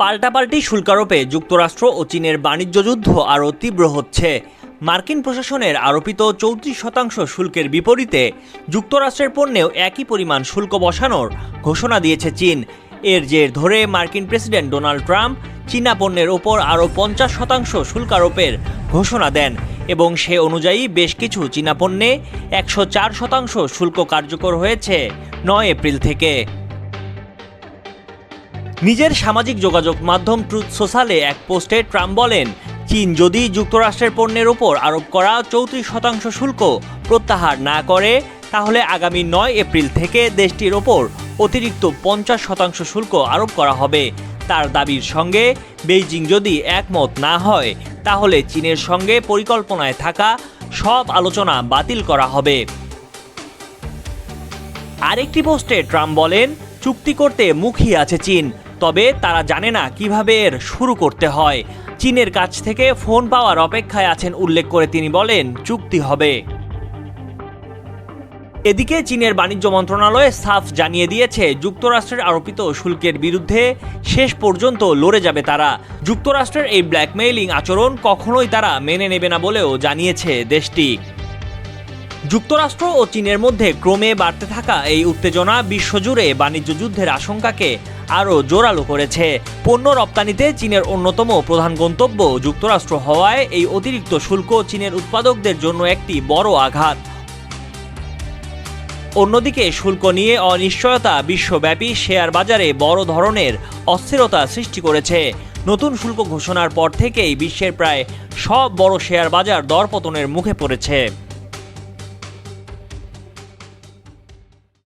পাল্টাপাল্টি শুল্কারোপে যুক্তরাষ্ট্র ও চীনের বাণিজ্য যুদ্ধ আরও তীব্র হচ্ছে। মার্কিন প্রশাসনের আরোপিত চৌত্রিশ শতাংশ শুল্কের বিপরীতে যুক্তরাষ্ট্রের পণ্যেও একই পরিমাণ শুল্ক বসানোর ঘোষণা দিয়েছে চীন। এর জের ধরে মার্কিন প্রেসিডেন্ট ডোনাল্ড ট্রাম্প চীনা পণ্যের ওপর আরও পঞ্চাশ শতাংশ শুল্ক আরোপের ঘোষণা দেন এবং সে অনুযায়ী বেশ কিছু চীনা পণ্যে একশো চার শতাংশ শুল্ক কার্যকর হয়েছে নয় এপ্রিল থেকে। নিজের সামাজিক যোগাযোগ মাধ্যম ট্রুথ সোশ্যালে এক পোস্টে ট্রাম্প বলেন, চীন যদি যুক্তরাষ্ট্রের পণ্যের ওপর আরোপ করা চৌত্রিশ শতাংশ শুল্ক প্রত্যাহার না করে, তাহলে আগামী নয় এপ্রিল থেকে দেশটির ওপর অতিরিক্ত পঞ্চাশ শতাংশ শুল্ক আরোপ করা হবে। তার দাবির সঙ্গে বেইজিং যদি একমত না হয়, তাহলে চীনের সঙ্গে পরিকল্পনায় থাকা সব আলোচনা বাতিল করা হবে। আরেকটি পোস্টে ট্রাম্প বলেন, চুক্তি করতে মুখী আছে চীন। তবে তারা জানে না কীভাবে এর শুরু করতে হয়। চীনের কাছ থেকে ফোন পাওয়ার অপেক্ষায় আছেন উল্লেখ করে তিনি বলেন, চুক্তি হবে। এদিকে চীনের বাণিজ্য মন্ত্রণালয় সাফ জানিয়ে দিয়েছে, যুক্তরাষ্ট্রের আরোপিত শুল্কের বিরুদ্ধে শেষ পর্যন্ত লড়ে যাবে তারা। যুক্তরাষ্ট্রের এই ব্ল্যাকমেইলিং আচরণ কখনোই তারা মেনে নেবে না বলেও জানিয়েছে দেশটি। যুক্তরাষ্ট্র ও চীনের মধ্যে ক্রমে বাড়তে থাকা এই উত্তেজনা বিশ্বজুড়ে বাণিজ্য যুদ্ধের আশঙ্কাকে আরও জোরালো করেছে। পণ্য রপ্তানিতে চীনের অন্যতম প্রধান গন্তব্য যুক্তরাষ্ট্র হওয়ায় এই অতিরিক্ত শুল্ক চীনের উৎপাদকদের জন্য একটি বড় আঘাত। অন্যদিকে শুল্ক নিয়ে অনিশ্চয়তা বিশ্বব্যাপী শেয়ার বাজারে বড় ধরনের অস্থিরতা সৃষ্টি করেছে। নতুন শুল্ক ঘোষণার পর থেকেই বিশ্বের প্রায় সব বড় শেয়ার বাজার দরপতনের মুখে পড়েছে।